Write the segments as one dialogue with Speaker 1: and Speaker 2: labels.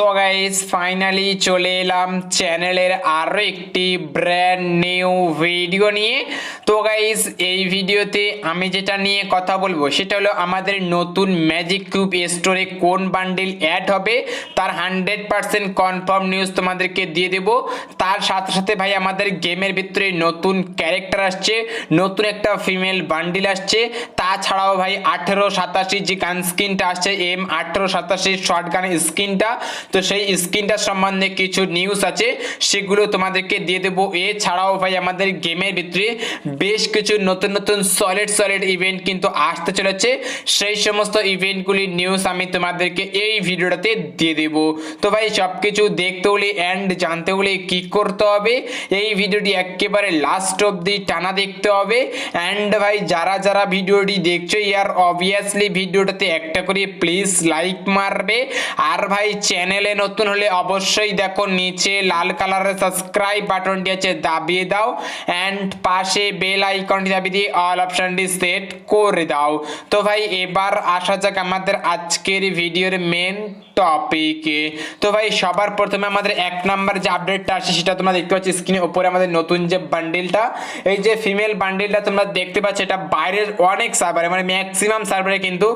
Speaker 1: So guys finally চলে এলাম চ্যানেলের আরও একটি ব্র্যান্ড নিউ ভিডিও নিয়ে। তো গাইস এই ভিডিওতে আমি যেটা নিয়ে কথা বলব, সেটা হলো আমাদের নতুন ম্যাজিক কিউব স্টোরে কোন বান্ডিল অ্যাড হবে, তার হান্ড্রেড পার্সেন্ট কনফার্ম নিউজ তোমাদেরকে দিয়ে দেব। তার সাথে সাথে, ভাই, আমাদের গেমের ভিতরে নতুন ক্যারেক্টার আসছে, নতুন একটা ফিমেল বান্ডিল আসছে। তাছাড়াও, ভাই, আঠেরো সাতাশি যে গান স্কিনটা আসছে এম আঠেরো সাতাশি শর্ট গানের স্কিনটা তো সেই স্কিনটার সম্বন্ধে কিছু নিউজ আছে, সেগুলো তোমাদেরকে দিয়ে দেবো। এছাড়াও ভাই, আমাদের গেমের ভিতরে বেশ কিছু নতুন নতুন সলিড সলিড ইভেন্ট কিন্তু আসতে চলেছে। সেই সমস্ত ইভেন্টগুলির নিউজ আমি তোমাদেরকে এই ভিডিওটাতে দিয়ে দেব। তো ভাই সব কিছু দেখতে হলে অ্যান্ড জানতে হলে কি করতে হবে? এই ভিডিওটি একেবারে লাস্ট অবধি টানা দেখতে হবে। অ্যান্ড ভাই, যারা যারা ভিডিওটি দেখছ ইয়ার অবভিয়াসলি ভিডিওটাতে একটা করে প্লিজ লাইক মারবে। আর ভাই চ্যানেলে নতুন হলে অবশ্যই দেখো, নিচে লাল কালারের সাবস্ক্রাইব বাটনটি আছে দাবিয়ে দাও অ্যান্ড পাশে বেল আইকনটি দাবিয়ে দিয়ে অল অপশনটি সেট করে দাও। তো ভাই, এবার আসা যাক আমাদের আজকের ভিডিওর মেন টপিকে তো ভাই, সবার প্রথমে আমাদের এক নাম্বার যে আপডেটটা আসে সেটা তোমরা দেখতে পাচ্ছ স্ক্রিনের উপরে আমাদের নতুন যে বান্ডিলটা এই যে ফিমেল বান্ডিলটা তোমরা দেখতে পাচ্ছ, এটা বাইরের অনেক সার্ভারে মানে ম্যাক্সিমাম সার্ভারে কিন্তু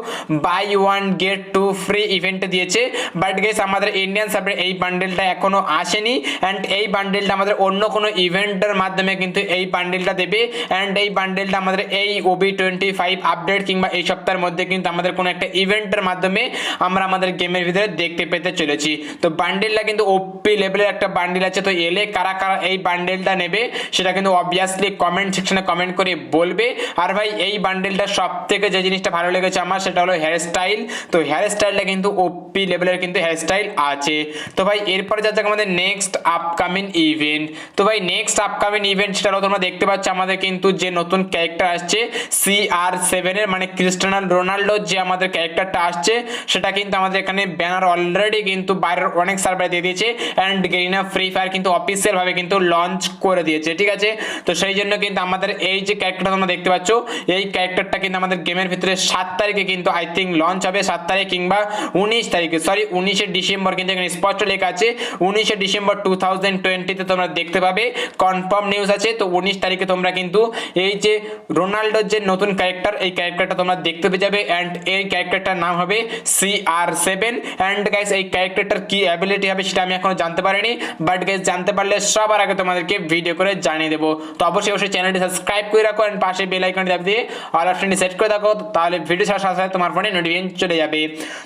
Speaker 1: buy one get two free event দিয়েছে। বাট গেস আমাদের ইন্ডিয়ান সার্ভারে এই বান্ডেলটা এখনও আসেনি অ্যান্ড এই বান্ডিলটা আমাদের অন্য কোনো ইভেন্টের মাধ্যমে কিন্তু এই বান্ডিলটা দেবে অ্যান্ড এই বান্ডিলটা আমাদের এই ওবি টোয়েন্টি ফাইভ আপডেট কিংবা এই সপ্তাহের মধ্যে কিন্তু আমাদের কোনো একটা ইভেন্টের মাধ্যমে আমরা আমাদের গেমের ভিতরে দেখতে পেতে চলেছি। তো বান্ডিলটা কিন্তু ওপি লেভেলের একটা বান্ডিল আছে, তো এলে কারা কারা এই বান্ডিলটা নেবে সেটা কিন্তু অবভিয়াসলি কমেন্ট সেকশনে কমেন্ট করে বলবে। আর ভাই, এই বান্ডিলটা সব থেকে যে জিনিসটা ভালো লেগেছে আমার সেটা হলো হেয়ার স্টাইল তো হেয়ার স্টাইলটা কিন্তু ওপি লেভেলের কিন্তু হেয়ার স্টাইল আছে। তো ভাই, এরপরে যা যাক আমাদের নেক্সট আপকামিং ইভেন্ট তো ভাই নেক্সট আপকামিং ইভেন্ট সেটা তোমরা দেখতে পাচ্ছ আমাদের কিন্তু যে নতুন ক্যারেক্টার আসছে সি আর সেভেনের মানে ক্রিস্টানো রোনাল্ডো যে আমাদের ক্যারেক্টারটা আসছে, সেটা কিন্তু আমাদের এখানে ব্যানার অলরেডি কিন্তু বাইরের অনেক সার্ভারে দিয়ে দিয়েছে অ্যান্ড গেরিনা ফ্রি ফায়ার কিন্তু অফিসিয়াল ভাবে কিন্তু লঞ্চ করে দিয়েছে, ঠিক আছে? তো সেই জন্য কিন্তু আমাদের এই যে ক্যারেক্টারটা তোমরা দেখতে পাচ্ছ, এই ক্যারেক্টারটা কিন্তু আমাদের গেমের ভিতরে সাত তারিখে কিন্তু আই থিঙ্ক লঞ্চ হবে, সাত তারিখ কিংবা উনিশ তারিখে সরি উনিশে ডিসেম্বর কিন্তু এখানে স্পষ্ট লেখা আছে, উনিশে ডিসেম্বর টু থাউজেন্ড টোয়েন্টিতে তোমরা দেখতে পাবে কনফার্ম নিউজ আছে, তো উনিশ তারিখে তোমরা কিন্তু এই যে রোনাল্ডোর যে নতুন ক্যারেক্টার এই ক্যারেক্টারটা তোমরা দেখতে পেয়ে যাবে অ্যান্ড এই ক্যারেক্টারটার নাম হবে C R seven and guys এই ক্যারেক্টারটার কি অ্যাবিলিটি হবে সেটা আমি এখনও জানতে পারিনি বাট গাইস জানতে পারলে সবার আগে তোমাদেরকে ভিডিও করে জানিয়ে দেবো। তো অবশ্যই অবশ্যই চ্যানেলটি সাবস্ক্রাইব করে রাখো অ্যান্ড পাশে বেল আইকনটি দাবি দিয়ে অল অপশনটি সেট করে রাখো, তাহলে ভিডিও ছাড়ার সাথে সাথে তোমার ফোনে নোটিফিকেশন চলে যাবে।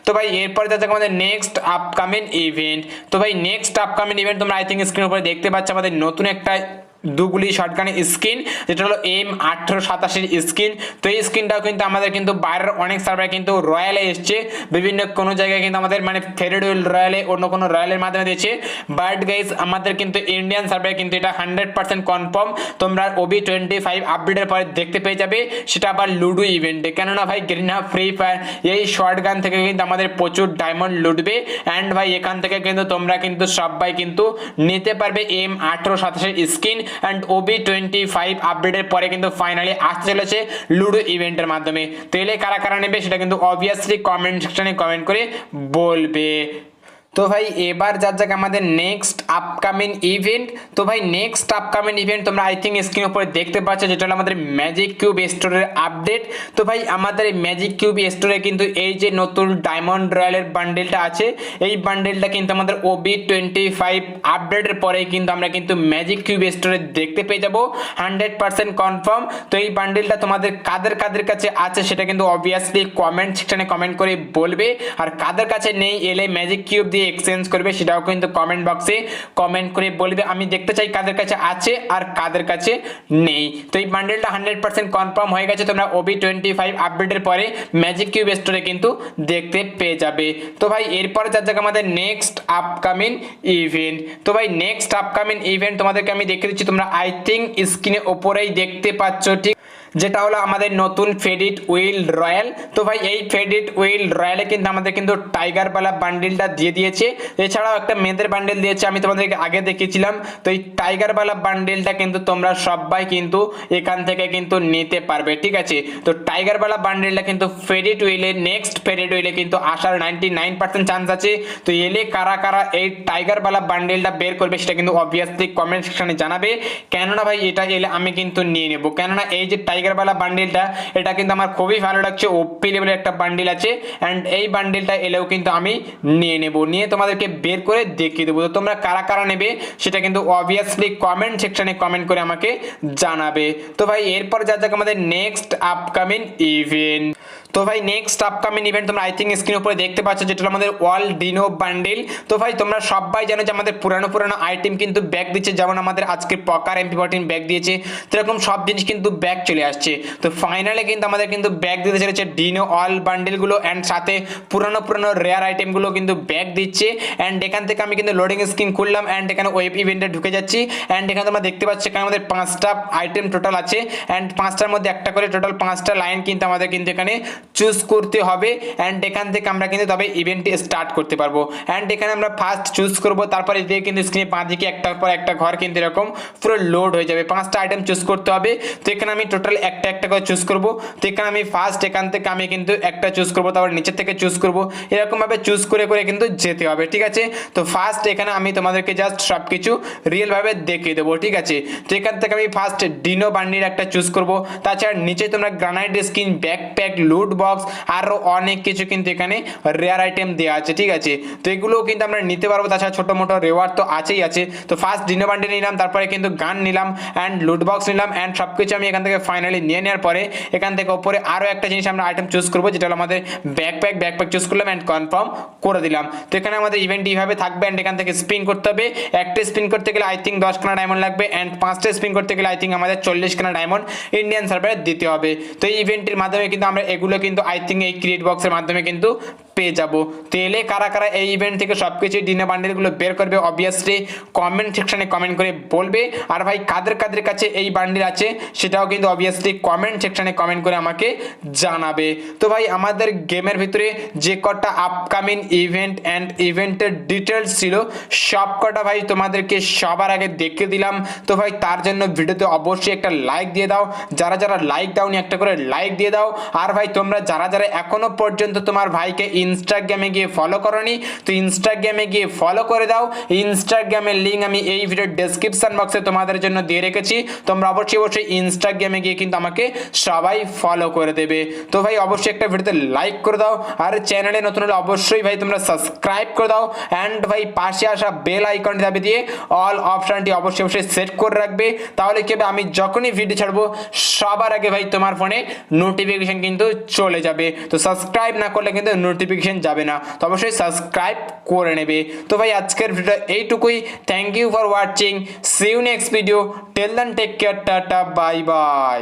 Speaker 1: তো ভাই, এরপরে যাচ্ছে আমাদের নেক্সট আপকামিং ইভেন্ট তো ভাই নেক্সট আপকামিং ইভেন্ট তোমরা আই থিঙ্ক স্ক্রিন উপরে দেখতে পাচ্ছ। আমাদের নতুন একটা দুগুলি শর্টগানের স্কিন যেটা হলো এম আঠেরো সাতাশের স্কিন তো এই স্কিনটাও কিন্তু আমাদের কিন্তু বাইরের অনেক সার্ভারে কিন্তু রয়্যালে এসছে। বিভিন্ন কোনো জায়গায় কিন্তু আমাদের মানে ফেরিডুয়েল রয়্যালে অন্য কোনো রয়্যালের মাধ্যমে দিয়েছে। বাট গাইজ আমাদের কিন্তু ইন্ডিয়ান সার্ভারে কিন্তু এটা হান্ড্রেড পার্সেন্ট কনফার্ম তোমরা ওবি টোয়েন্টি ফাইভ আপডেটের পরে দেখতে পেয়ে যাবে। সেটা আবার লুডো ইভেন্টে কেননা ভাই গ্রিনা ফ্রি ফায়ার এই শর্ট গান থেকে কিন্তু আমাদের প্রচুর ডায়মন্ড লুটবে। অ্যান্ড ভাই, এখান থেকে কিন্তু তোমরা কিন্তু সবাই কিন্তু নিতে পারবে এম আঠেরো সাতাশের skin and OB twenty five আপডেটের পরে কিন্তু ফাইনালি আসতে চলেছে লুডো ইভেন্টের মাধ্যমে। তো এলে কারা কারা নেবে সেটা কিন্তু অবভিয়াসলি কমেন্ট সেকশনে কমেন্ট করে বলবে। তো ভাই, এবার যার যাক আমাদের নেক্সট আপকামিং ইভেন্ট তো ভাই নেক্সট আপকামিং ইভেন্ট তোমরা আই থিঙ্ক স্ক্রিনের উপরে দেখতে পাচ্ছ, যেটা হলো আমাদের ম্যাজিক কিউব স্টোরের আপডেট তো ভাই, আমাদের ম্যাজিক কিউব স্টোরে কিন্তু এই যে নতুন ডায়মন্ড রয়্যালের বান্ডেলটা আছে, এই বান্ডেলটা কিন্তু আমাদের ওবি টোয়েন্টি ফাইভ আপডেটের পরে কিন্তু আমরা কিন্তু ম্যাজিক কিউব স্টোরে দেখতে পেয়ে যাব। হান্ড্রেড পার্সেন্ট কনফার্ম তো এই বান্ডেলটা তোমাদের কাদের কাদের কাছে আছে সেটা কিন্তু অবভিয়াসলি কমেন্ট সেকশনে কমেন্ট করে বলবে। আর কাদের কাছে নেই, এলে ম্যাজিক কিউব দিয়ে এক্সচেঞ্জ করবে, সেটাও কিন্তু কমেন্ট বক্সে কমেন্ট করে বলবে, আমি দেখতে চাই কাদের কাছে আছে আর কাদের কাছে নেই। তো এই বান্ডেলটা হান্ড্রেড পার্সেন্ট কনফার্ম হয়ে গেছে, তোমরা ওবি টোয়েন্টি ফাইভ আপডেটের পরে ম্যাজিক কিউব স্টোরে কিন্তু দেখতে পেয়ে যাবে। তো ভাই, এরপরে যার জায়গা আমাদের নেক্সট আপকামিং ইভেন্ট তো ভাই নেক্সট আপকামিং ইভেন্ট তোমাদেরকে আমি দেখে দিচ্ছি, তোমরা আই থিঙ্ক স্ক্রিনে ওপরেই দেখতে পাচ্ছ, ঠিক? যেটা হলো আমাদের নতুন ফেডিট উইল রয়্যাল তো ভাই, এই ফেডিট উইল রয়্যালে কিন্তু আমাদের কিন্তু টাইগার বালা বান্ডিলটা দিয়ে দিয়েছে। এছাড়াও একটা মেয়েদের বান্ডিল দিয়েছে, আমি তোমাদেরকে আগে দেখিয়েছিলাম। তো এই টাইগার বালা বান্ডিলটা কিন্তু তোমরা সবাই কিন্তু এখান থেকে কিন্তু নিতে পারবে, ঠিক আছে? তো টাইগার বালা বান্ডিলটা কিন্তু ফেডিট উইলে নেক্সট ফেডিট উইলে কিন্তু আসার নাইনটি নাইন পার্সেন্ট চান্স আছে। তো এলে কারা কারা এই টাইগার বালা বান্ডিলটা বের করবে সেটা কিন্তু অবভিয়াসলি কমেন্ট সেকশনে জানাবে। কেননা ভাই, এটা এলে আমি কিন্তু নিয়ে নেব। কেননা এই যে টাইগার বালা বান্ডিলটা এটা কিন্তু আমার খুবই ভালো লাগছে। ওপি লেভেলের একটা বান্ডিল আছে অ্যান্ড এই বান্ডিলটা এলেও কিন্তু আমি নিয়ে নেব। নিয়ে তোমাদেরকে বের করে দেখিয়ে দেবো। তো তোমরা কারা কারা নেবে, সেটা কিন্তু অবভিয়াসলি কমেন্ট সেকশনে কমেন্ট করে আমাকে জানাবে। তো ভাই, এরপর যা যাক আমাদের নেক্সট আপকামিং ইভেন্ট তো ভাই নেক্সট আপকামিং ইভেন্ট তোমরা আই থিঙ্ক স্ক্রিন উপরে দেখতে পাচ্ছ, যেটা আমাদের ওয়াল ডিনো বান্ডিল তো ভাই, তোমরা সবাই জানো যে আমাদের পুরানো পুরানো আইটেম কিন্তু ব্যাক দিচ্ছে, যেমন আমাদের আজকে পকার এমপি ফোরটিন ব্যাক দিয়েছে তো এরকম সব জিনিস কিন্তু ব্যাক চলে আসছে। তো ফাইনালে কিন্তু আমাদের কিন্তু ব্যাক দিতে চলেছে ডিনো অল বান্ডিলগুলো অ্যান্ড সাথে পুরানো পুরানো রেয়ার আইটেমগুলো কিন্তু ব্যাক দিচ্ছে। অ্যান্ড এখান থেকে আমি কিন্তু লোডিং স্ক্রিন খুললাম অ্যান্ড এখানে ওয়েব ইভেন্টে ঢুকে যাচ্ছি। অ্যান্ড এখানে তোমরা দেখতে পাচ্ছ, এখানে আমাদের পাঁচটা আইটেম টোটাল আছে। অ্যান্ড পাঁচটার মধ্যে একটা করে টোটাল পাঁচটা লাইন কিন্তু আমাদের কিন্তু এখানে চুজ করতে হবে অ্যান্ড এখান থেকে আমরা কিন্তু তবে ইভেন্টটি স্টার্ট করতে পারব। অ্যান্ড এখানে আমরা ফার্স্ট চুজ করব, তারপরে এদিকে কিন্তু স্ক্রিনে পাঁচ দিকে একটার পর একটা ঘর কিন্তু এরকম পুরো লোড হয়ে যাবে। পাঁচটা আইটেম চুজ করতে হবে। তো এখানে আমি টোটাল একটা একটা করে চুজ করব। তো এখানে আমি ফার্স্ট এখান থেকে আমি কিন্তু একটা চুজ করব, তারপর নিচের থেকে চুজ করব। এরকমভাবে চুজ করে করে কিন্তু যেতে হবে, ঠিক আছে? তো ফার্স্ট এখানে আমি তোমাদেরকে জাস্ট সব কিছু রিয়েলভাবে দেখিয়ে দেবো, ঠিক আছে? তো এখান থেকে আমি ফার্স্ট ডিনো বান্ডির একটা চুজ করব। তাছাড়া নিচে তোমরা granite skin backpack loot box আরও অনেক কিছু কিন্তু এখানে রেয়ার আইটেম দেওয়া আছে, ঠিক আছে? তো এগুলোও কিন্তু আমরা নিতে পারব, তাছাড়া ছোটো মোটো রেওয়ার্ড তো আছেই আছে। তো ফার্স্ট ডিনো বান্ডিল নিলাম, তারপরে কিন্তু গান নিলাম অ্যান্ড লুট বক্স নিলাম অ্যান্ড সব কিছু আমি এখান থেকে ফাইনালি নিয়ে নেওয়ার পরে এখান থেকে ওপরে আরও একটা জিনিস আমরা আইটেম চুজ করব, যেটা হলো আমাদের ব্যাকপ্যাক ব্যাকপ্যাক চুজ করলাম অ্যান্ড কনফার্ম করে দিলাম। তো এখানে আমাদের ইভেন্ট এইভাবে থাকবে অ্যান্ড এখান থেকে স্পিন করতে হবে। একটা স্পিন করতে গেলে আই থিঙ্ক দশখানা ডায়মন্ড লাগবে অ্যান্ড পাঁচটা স্পিন করতে গেলে আই থিঙ্ক আমাদের চল্লিশখানা ডায়মন্ড ইন্ডিয়ান সার্ভারে দিতে হবে। তো এই ইভেন্টের মাধ্যমে কিন্তু আমরা এগুলো কিন্তু আই থিঙ্ক এই ক্রিয়েট বক্সের মাধ্যমে কিন্তু পেয়ে যাব। তো এলে কারা কারা এই ইভেন্ট থেকে সব কিছু ডিনে বান্ডেলগুলো বের করবে অবভিয়াসলি কমেন্ট সেকশনে কমেন্ট করে বলবে। আর ভাই, কাদের কাদের কাছে এই বান্ডিল আছে সেটাও কিন্তু অবভিয়াসলি কমেন্ট সেকশনে কমেন্ট করে আমাকে জানাবে। তো ভাই, আমাদের গেমের ভিতরে যে কটা আপকামিং ইভেন্ট অ্যান্ড ইভেন্টের ডিটেলস ছিল, সব কটা ভাই তোমাদেরকে সবার আগে দেখে দিলাম। তো ভাই, তার জন্য ভিডিওতে অবশ্যই একটা লাইক দিয়ে দাও। যারা যারা লাইক দাওনি, একটা করে লাইক দিয়ে দাও। আর ভাই, তোমরা যারা যারা এখনও পর্যন্ত তোমার ভাইকে ইনস্টাগ্রামে গিয়ে ফলো করনি। তো ইনস্টাগ্রামে গিয়ে ফলো করে দাও। ইনস্টাগ্রামের লিঙ্ক আমি এই ভিডিওর ডেসক্রিপশন বক্সে তোমাদের জন্য দিয়ে রেখেছি। তোমরা অবশ্যই অবশ্যই ইনস্টাগ্রামে গিয়ে কিন্তু আমাকে সবাই ফলো করে দেবে। তো ভাই, অবশ্যই একটা ভিডিওতে লাইক করে দাও। আর চ্যানেলে নতুন হলে অবশ্যই ভাই তোমরা সাবস্ক্রাইব করে দাও। অ্যান্ড ভাই, পাশে আসা বেল আইকনটি দাবি দিয়ে অল অপশনটি অবশ্যই অবশ্যই সেট করে রাখবে। তাহলে কি আমি যখনই ভিডিও ছাড়বো, সবার আগে ভাই তোমার ফোনে নোটিফিকেশন কিন্তু চলে যাবে। তো সাবস্ক্রাইব না করলে কিন্তু নোটিফিকেশন যাবে না, তো অবশ্যই সাবস্ক্রাইব করে নেবে। তো ভাই, আজকের ভিডিও এইটুকুই। Thank you for watching see you next video till then take care tata bye bye